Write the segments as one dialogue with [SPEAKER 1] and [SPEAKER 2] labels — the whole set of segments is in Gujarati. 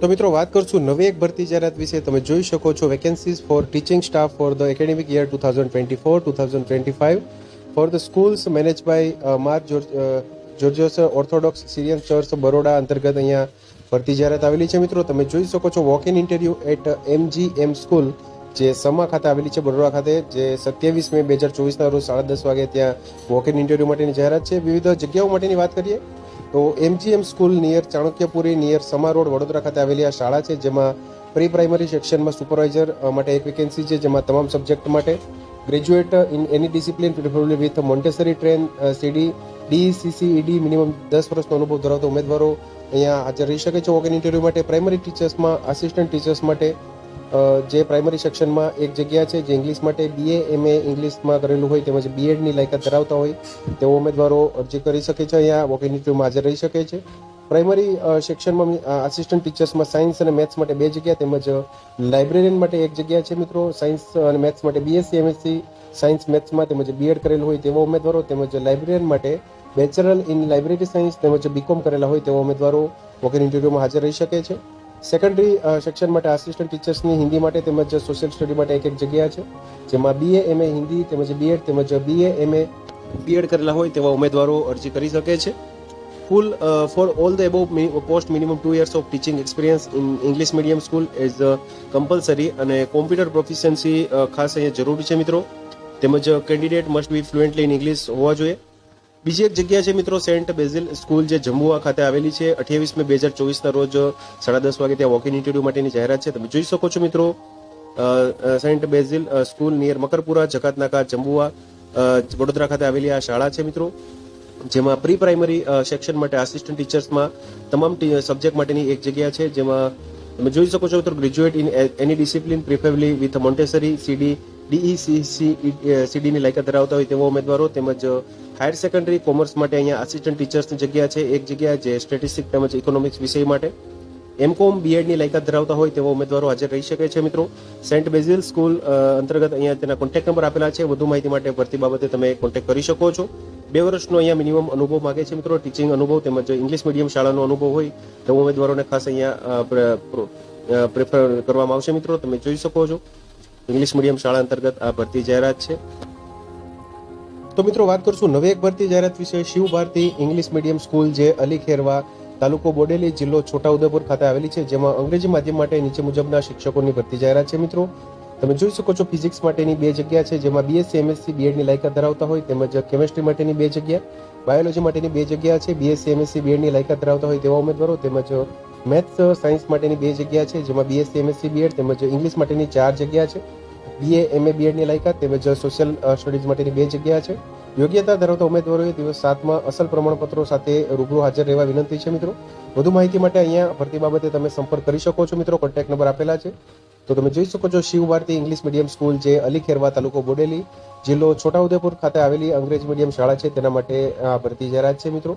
[SPEAKER 1] તો મિત્રો, વાત કરશું નવી એક ભરતી જાહેરાત વિશે. તમે જોઈ શકો છો vacancies for teaching staff for the academic year two thousand twenty four two thousand twenty five for the schools manage by Mar જોર્જિયસ orthodox Syrian church Baroda અંતર્ગત અહીંયા ભરતી જાહેરાત આવેલી છે. મિત્રો, તમે જોઈ શકો છો walk in interview at MGM school જે સમા ખાતે આવેલી છે, બરોડા ખાતે, જે સત્યાવીસ મે બે હજાર ચોવીસના રોજ સાડા દસ વાગે ત્યાં વોક ઇન ઇન્ટરવ્યુ માટેની જાહેરાત છે. વિવિધ જગ્યાઓ માટેની વાત કરીએ. તો MGM school near Chanakyapuri near Sama road Vadodara ખાતે આવેલી આ શાળા છે, જેમાં પ્રી પ્રાઇમરી સેક્શનમાં સુપરવાઇઝર માટે એક વેકેન્સી છે, જેમાં તમામ સબ્જેક્ટ માટે graduate in any discipline with Montessori trained DCCED minimum દસ વર્ષનો અનુભવ ધરાવતા ઉમેદવારો અહીંયા હાજર રહી શકે છે. વોક ઇન ઇન્ટરવ્યુ માટે પ્રાઇમરી ટીચર્સમાં આસિસ્ટન્ટ ટીચર્સ માટે જે પ્રાઇમરી સેક્શનમાં એક જગ્યા છે, જે ઇંગ્લિશ માટે બીએ એમએ ઇંગ્લિશમાં કરેલું હોય, તેમજ બીએડની લાયકાત ધરાવતા હોય, તેઓ ઉમેદવારો અરજી કરી શકે છે અહીંયા વોક ઇન ઇન્ટરવ્યુમાં હાજર રહી શકે છે. પ્રાઇમરી સેક્શનમાં આસિસ્ટન્ટ ટીચર્સમાં સાયન્સ અને મેથ્સ માટે બે જગ્યા, તેમજ લાઇબ્રેરિયન માટે એક જગ્યા છે મિત્રો સાયન્સ અને મેથ્સ માટે બીએસસી એમએસસી સાયન્સ મેથ્સમાં તેમજ બીએડ કરેલું હોય તેવા ઉમેદવારો, તેમજ લાઇબ્રેરિયન માટે બેચરલ ઇન લાઇબ્રેરી સાયન્સ તેમજ બીકોમ કરેલા હોય તેવા ઉમેદવારો વોકેન ઇન્ટરવ્યુમાં હાજર રહી શકે છે. સેકન્ડરી સેક્શન માટે આસિસ્ટન્ટ ટીચર્સની હિન્દી માટે તેમજ સોશિયલ સ્ટડી માટે એક એક જગ્યા છે, જેમાં બીએ એમએ હિન્દી તેમજ બીએડ તેમજ બીએ એમએ બીએડ કરેલા હોય તેવા ઉમેદવારો અરજી કરી શકે છે. Full for all the above post minimum two years of teaching experience in English medium school as compulsory અને કોમ્પ્યુટર પ્રોફિશિયન્સી ખાસ અહીંયા જરૂરી છે મિત્રો. તેમજ candidate must be fluently in English હોવા જોઈએ. બીજી એક જગ્યા છે મિત્રો, સેન્ટ બેઝિલ સ્કૂલ જે જમ્મુઆ ખાતે આવેલી છે. અઠ્યાવીસ મે બે હજાર ચોવીસના રોજ, સાડા દસ વાગે ત્યાં વોક ઇન માટેની જાહેરાત છે. તમે જોઈ શકો છો મિત્રો saint basil school near Makarpura, Jakatnaka જમ્મુઆ Vadodara ખાતે આવેલી આ શાળા છે મિત્રો, જેમાં પ્રી પ્રાઇમરી સેક્શન માટે આસિસ્ટન્ટ ટીચર્સમાં તમામ સબ્જેક્ટ માટેની એક જગ્યા છે, જેમાં તમે જોઈ શકો છો મિત્રો graduate in any discipline preferably with Montessori CD DECC સીડીની લાયકાત ધરાવતા હોય તેવા ઉમેદવારો તેમજ હાયર સેકન્ડરી કોમર્સ માટે અહીંયા આસિસ્ટન્ટ ટીચર્સની જગ્યા છે. એક જગ્યા જે સ્ટેટિસ્ટિક તેમજ ઇકોનોમિક્સ વિષય માટે. એમકોમ બીએડની લાયકાત ધરાવતા હોય તેવા ઉમેદવારો હાજર રહી શકે છે મિત્રો. સેન્ટ બેઝિલ સ્કૂલ અંતર્ગત અહીંયા તેના કોન્ટેક્ટ નંબર આપેલા છે. વધુ માહિતી માટે ભરતી બાબતે તમે કોન્ટેક્ટ કરી શકો છો. બે વર્ષનો અહીંયા મિનિમમ અનુભવ માગે છે મિત્રો. ટીચિંગ અનુભવ તેમજ ઇંગ્લિશ મીડિયમ શાળાનો અનુભવ હોય તેવા ઉમેદવારોને ખાસ અહીંયા પ્રેફર કરવામાં આવશે મિત્રો. તમે જોઈ શકો છો. ઇંગ્લિશ મીડિયમ શાળા અંતર્ગત આ ભરતી જાહેરાત છે. તો મિત્રો વાત કરશું નવી એક ભરતી જાહેરાત વિશે. Shiv Bharati English medium school જે અલી ખેરવા તાલુકો બોડેલી જિલ્લો છોટાઉદેપુર ખાતે આવેલી છે, જેમાં અંગ્રેજી માધ્યમ માટે નીચે મુજબના શિક્ષકોની ભરતી જાહેરાત છે મિત્રો. તમે જોઈ શકો છો ફિઝિક્સ માટેની બે જગ્યા છે, જેમાં બીએસસી એમએસસી બીએડની લાયકાત ધરાવતા હોય તેમજ કેમેસ્ટ્રી માટેની બે જગ્યા. બાયોલોજી માટેની બે જગ્યા છે બીએસસી એમએસસી બીએડની લાયકાત ધરાવતા હોય તેવા ઉમેદવારો તેમજ મેથ્સ, સાયન્સ માટેની બે જગ્યા છે, જેમાં બીએસસી એમએસસી બીએડ તેમજ ઇંગ્લિશ માટેની ચાર જગ્યા છે. બીએ એમએ બીએડની લાયકાત તેમજ સોશિયલ સ્ટડીઝ માટેની બે જગ્યા છે. યોગ્યતા ધરાવતા ઉમેદવારોએ દિવસ સાતમાં અસલ પ્રમાણપત્રો સાથે રૂબરૂ હાજર રહેવા વિનંતી છે, મિત્રો. વધુ માહિતી માટે અહીંયા ભરતી બાબતે તમે સંપર્ક કરી શકો છો, મિત્રો. કોન્ટેક્ટ નંબર આપેલા છે. તો તમે જોઈ શકો છો Shiv Bharati English medium school જે અલી ખેરવા તાલુકો બોડેલી જિલ્લો છોટાઉદેપુર ખાતે આવેલી અંગ્રેજી મીડિયમ શાળા છે. તેના માટે આ ભરતી જાહેરાત છે, મિત્રો.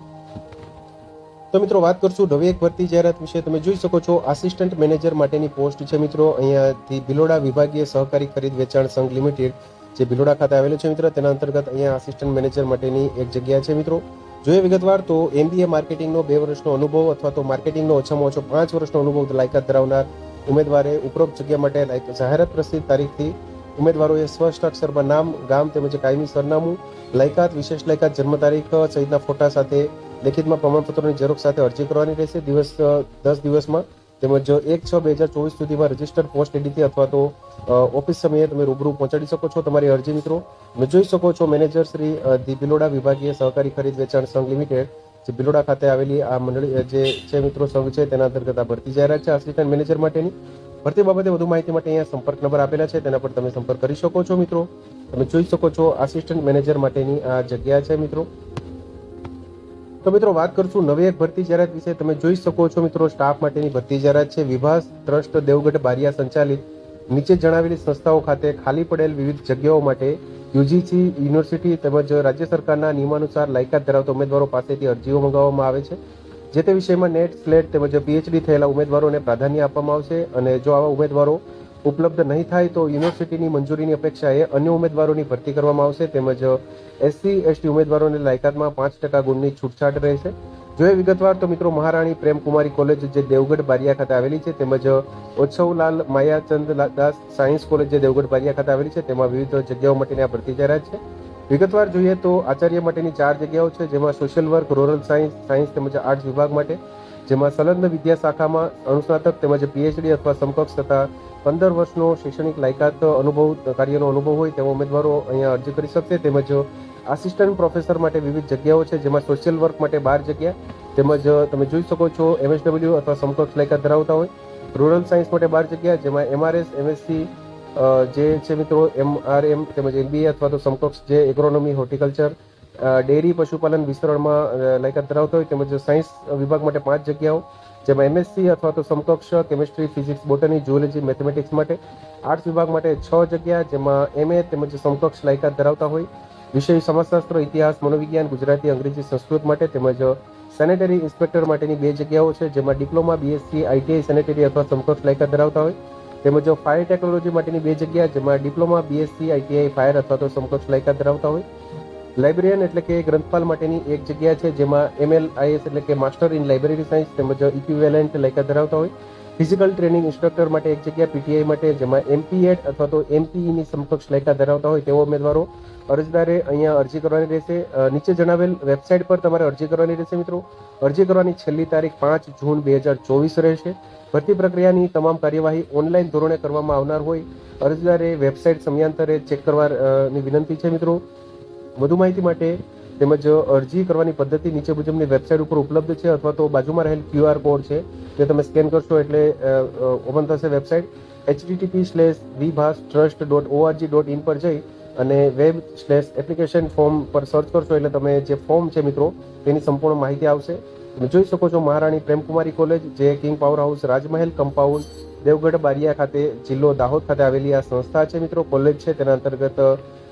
[SPEAKER 1] તો મિત્રો વાત કરશું નવી એક ભરતી જાહેરાત વિશે. તમે જોઈ શકો છો આસિસ્ટન્ટ મેનેજર માટેની પોસ્ટ છે મિત્રો. અહીંયાથી ભિલોડા વિભાગીય સહકારી ખરીદ વેચાણ સંઘ લિમિટેડ જે ભિલોડા ખાતે આવેલું છે મિત્રો, તેના અંતર્ગત અહીંયા આસિસ્ટન્ટ મેનેજર માટેની એક જગ્યા છે મિત્રો. જોઈએ વિગતવાર તો એમબીએ માર્કેટિંગનો બે વર્ષનો અનુભવ અથવા તો માર્કેટિંગનો ઓછામાં ઓછો પાંચ વર્ષનો અનુભવ લાયકાત ધરાવનાર ઉમેદવારે ઉપરોક્ત જગ્યા માટે લાયક- જાહેરાત પ્રસિદ્ધ તારીખથી ઉમેદવારોએ સ્પષ્ટ અક્ષરમાં નામ, ગામ તેમજ કાયમી સરનામું, લાયકાત, વિશેષ લાયકાત, જન્મ તારીખ સહિતના ફોટા સાથે લેખિતમાં પ્રમાણપત્રોની ઝેરોક્ષ સાથે અરજી કરવાની રહેશે. દિવસ દસ દિવસમાં તેમજ એક છ બે હજાર ચોવીસ સુધીમાં રજિસ્ટર પોસ્ટ એડીથી અથવા તો ઓફિસ સમયે તમે રૂબરૂ પહોંચાડી શકો છો. તમારી અરજી મિત્રો, તમે જોઈ શકો છો મેનેજર શ્રી ધી બિલોડા વિભાગીય સહકારી ખરીદ વેચાણ સંઘ લિમિટેડ, જે બિલોડા ખાતે આવેલી આ મંડળી જે છે મિત્રો સંઘ છે, તેના અંતર્ગત આ ભરતી જાહેરાત છે. આસિસ્ટન્ટ મેનેજર માટેની ભરતી બાબતે વધુ માહિતી માટે અહીંયા સંપર્ક નંબર આપેલા છે. તેના પર તમે સંપર્ક કરી શકો છો મિત્રો. તમે જોઈ શકો છો આસિસ્ટન્ટ મેનેજર માટેની આ જગ્યા છે મિત્રો. તો મિત્રો વાત કરશું નવી એક ભરતી જાહેરાત વિશે. તમે જોઈ શકો છો મિત્રો સ્ટાફ માટેની ભરતી જાહેરાત છે. વિભાસ ટ્રસ્ટ દેવગઢ બારિયા સંચાલિત. નીચે જણાવેલી સંસ્થાઓ ખાતે ખાલી પડેલ વિવિધ જગ્યાઓ માટે યુજીસી યુનિવર્સિટી તેમજ રાજ્ય સરકારના નિયમાનુસાર લાયકાત ધરાવતા ઉમેદવારો પાસેથી અરજીઓ મંગાવવામાં આવે છે. જે તે વિષયમાં નેટ, સ્લેટ તેમજ પીએચડી થયેલા ઉમેદવારોને પ્રાધાન્ય આપવામાં આવશે અને જો આવા ઉમેદવારો ઉપલબ્ધ નહીં થાય તો યુનિવર્સિટીની મંજૂરીની અપેક્ષાએ અન્ય ઉમેદવારોની ભરતી કરવામાં આવશે. તેમજ એસસી, એસટી ઉમેદવારોને લાયકાતમાં પાંચ ટકા ગુણની છૂટછાટ રહેશે. જોઈએ વિગતવાર તો મિત્રો મહારાણી પ્રેમકુમારી કોલેજ જે દેવગઢ બારિયા ખાતે આવેલી છે, તેમજ ઓછવલાલ માયાચંદ દાસ સાયન્સ કોલેજ જે દેવગઢ બારિયા ખાતે આવેલી છે, તેમાં વિવિધ જગ્યાઓ માટેની આ ભરતી જાહેરાત છે. વિગતવાર જોઈએ તો આચાર્ય માટેની ચાર જગ્યાઓ છે, જેમાં social work, rural science science તેમજ આર્ટ્સ વિભાગ માટે જેમાં સંલગ્ન વિદ્યા શાખામાં અનુસ્નાતક તેમજ પીએચડી અથવા સમકક્ષ તથા પંદર વર્ષનો શૈક્ષણિક લાયકાત અનુભવ કાર્યનો અનુભવ હોય તેવા ઉમેદવારો અહીંયા અરજી કરી શકશે. તેમજ આસિસ્ટન્ટ પ્રોફેસર માટે વિવિધ જગ્યાઓ છે, જેમાં સોશિયલ વર્ક માટે બાર જગ્યા, તેમજ તમે જોઈ શકો છો એમએસડબલ્યુ અથવા સમકક્ષ લાયકાત ધરાવતા હોય. રૂરલ સાયન્સ માટે બાર જગ્યા, જેમાં એમઆરએસ એમએસસી જે છે મિત્રો એમઆરએમ તેમજ એમબીએ અથવા તો સમકક્ષ જે એગ્રોનોમી હોર્ટિકલ્ચર ડેરી પશુપાલન વિસ્તરણમાં લાયકાત ધરાવતા હોય તેમજ સાયન્સ વિભાગ માટે પાંચ જગ્યાઓ, જેમાં એમએસસી અથવા તો સમકક્ષ chemistry physics botany zoology mathematics માટે આર્ટ્સ વિભાગ માટે છ જગ્યા, જેમાં એમએ તેમજ સમકક્ષ લાયકાત ધરાવતા હોય. વિષય સમાજશાસ્ત્ર, ઇતિહાસ, મનોવિજ્ઞાન, ગુજરાતી, અંગ્રેજી, સંસ્કૃત માટે તેમજ સેનેટરી ઇન્સ્પેક્ટર માટેની બે જગ્યાઓ છે, જેમાં ડિપ્લોમા બીએસસી આઈટીઆઈ સેનેટરી અથવા સમકક્ષ લાયકાત ધરાવતા હોય. તેમજ ફાયર ટેકનોલોજી માટેની બે જગ્યા, જેમાં ડિપ્લોમા બીએસસી આઈટીઆઈ ફાયર અથવા તો સમકક્ષ લાયકાત ધરાવતા હોય. લાઇબ્રેરિયન એટલે કે ગ્રંથપાલ માટેની એક જગ્યા છે, જેમાં એમએલ આઈએસ એટલે કે માસ્ટર ઇન લાઇબ્રેરી સાયન્સ તેમજ ઇક્વિવેલન્ટ લાયકાત ધરાવતા હોય. ફિઝિકલ ટ્રેનિંગ ઇન્સ્ટ્રક્ટર માટે એક જગ્યા પીટીઆઈ માટે, જેમાં એમપીએડ અથવા તો એમપીઈની સમકક્ષ લાયકાત ધરાવતા હોય તેવા ઉમેદવારો અરજદારે અહીંયા અરજી કરવાની રહેશે. નીચે જણાવેલ વેબસાઇટ પર તમારે અરજી કરવાની રહેશે મિત્રો. અરજી કરવાની છેલ્લી તારીખ પાંચ જૂન બે હજાર ચોવીસ રહેશે. ભરતી પ્રક્રિયાની તમામ કાર્યવાહી ઓનલાઈન ધોરણે કરવામાં આવનાર હોય. અરજદારે વેબસાઇટ સમયાંતરે ચેક કરવાની વિનંતી છે મિત્રો. વધુ માહિતી માટે તેમજ અરજી કરવાની પદ્ધતિ નીચે મુજબની વેબસાઇટ ઉપર ઉપલબ્ધ છે અથવા તો બાજુમાં રહેલ ક્યુઆર કોડ છે તે તમે સ્કેન કરશો એટલે ઓપન થશે website HTTP slash Vibhas trust dot ORG dot in પર જઈ અને વેબ સ્લેશ એપ્લિકેશન ફોર્મ પર સર્ચ કરશો એટલે તમે જે ફોર્મ છે મિત્રો, તેની સંપૂર્ણ માહિતી આવશે. તમે જોઈ શકો છો મહારાણી પ્રેમકુમારી કોલેજ જે king power house Rajmahal compound Devgadh Baria ખાતે જિલ્લો દાહોદ ખાતે આવેલી આ સંસ્થા છે મિત્રો. કોલેજ છે, તેના અંતર્ગત